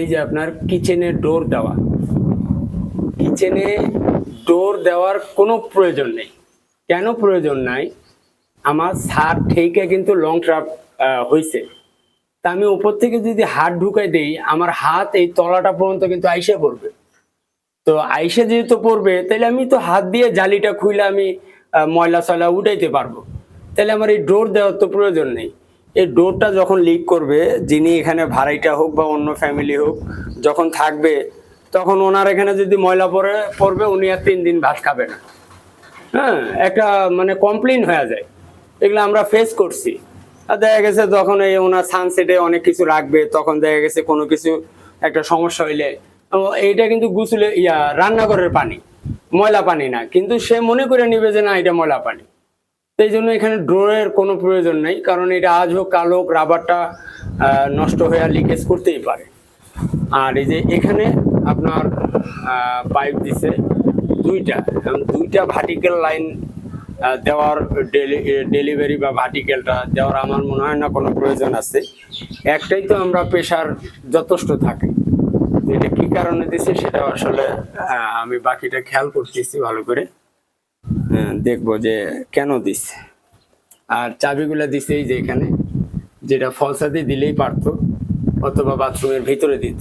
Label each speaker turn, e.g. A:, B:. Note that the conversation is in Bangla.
A: এই যে আপনার কিচেনে ডোর দেওয়া। কিচেনে ডোর দেওয়ার কোনো প্রয়োজন নেই। কেন প্রয়োজন নাই? আমার সার ঠেকে কিন্তু লং ট্রাপ হয়েছে তা আমি উপর থেকে যদি হাত ঢুকাই দেই, আমার হাত এই তলাটা পর্যন্ত কিন্তু আইসে পড়বে। তো আইসে যেহেতু পড়বে তাহলে আমি তো হাত দিয়ে জালিটা খুলে আমি ময়লা সয়লা উঠাইতে পারব। তাহলে আমার এই ডোর দেওয়ার তো প্রয়োজন নেই। এই ডোরটা যখন লিক করবে, যিনি এখানে ভাড়াইটা হোক বা অন্য ফ্যামিলি হোক, যখন থাকবে, তখন ওনার এখানে যদি ময়লা পড়ে, পড়বে, উনি আর তিন দিন ভাত খাবে না। হ্যাঁ একটা মানে কমপ্লেন হয়ে যায়। এগুলো আমরা ফেস করছি। আর দেখা গেছে তখন এই ওনার সানসেটে অনেক কিছু রাখবে, তখন দেখা গেছে কোনো কিছু একটা সমস্যা হইলে এইটা কিন্তু গুছলে, ইয়া, রান্নাঘরের পানি, ময়লা পানি না। কিন্তু সে মনে করে নিবে যে না, এটা ময়লা পানি। সেই জন্য এখানে ড্রোরের কোনো প্রয়োজন নেই, কারণ এটা আজ হোক, কাল হোক, রাবারটা নষ্ট হয়ে লিকেজ করতেই পারে। আর এই যে এখানে আপনার পাইপ দিছে দুইটা, এবং দুইটা ভার্টিক্যাল লাইন দেওয়ার ডেলিভারি বা ভার্টিক্যালটা দেওয়ার আমার মনে হয় না কোনো প্রয়োজন আছে। একটাই তো আমরা প্রেশার যথেষ্ট থাকে। এটা কি কারণে দিছে সেটা আসলে আমি বাকিটা খেয়াল করতেছি ভালো করে। দেখব যে কেন দিচ্ছে আর চাবিগুলো দিছে এই যে এখানে, যেটা ফলসাতে দিলেই পারতো, অথবা বাথরুমের ভিতরে দিত।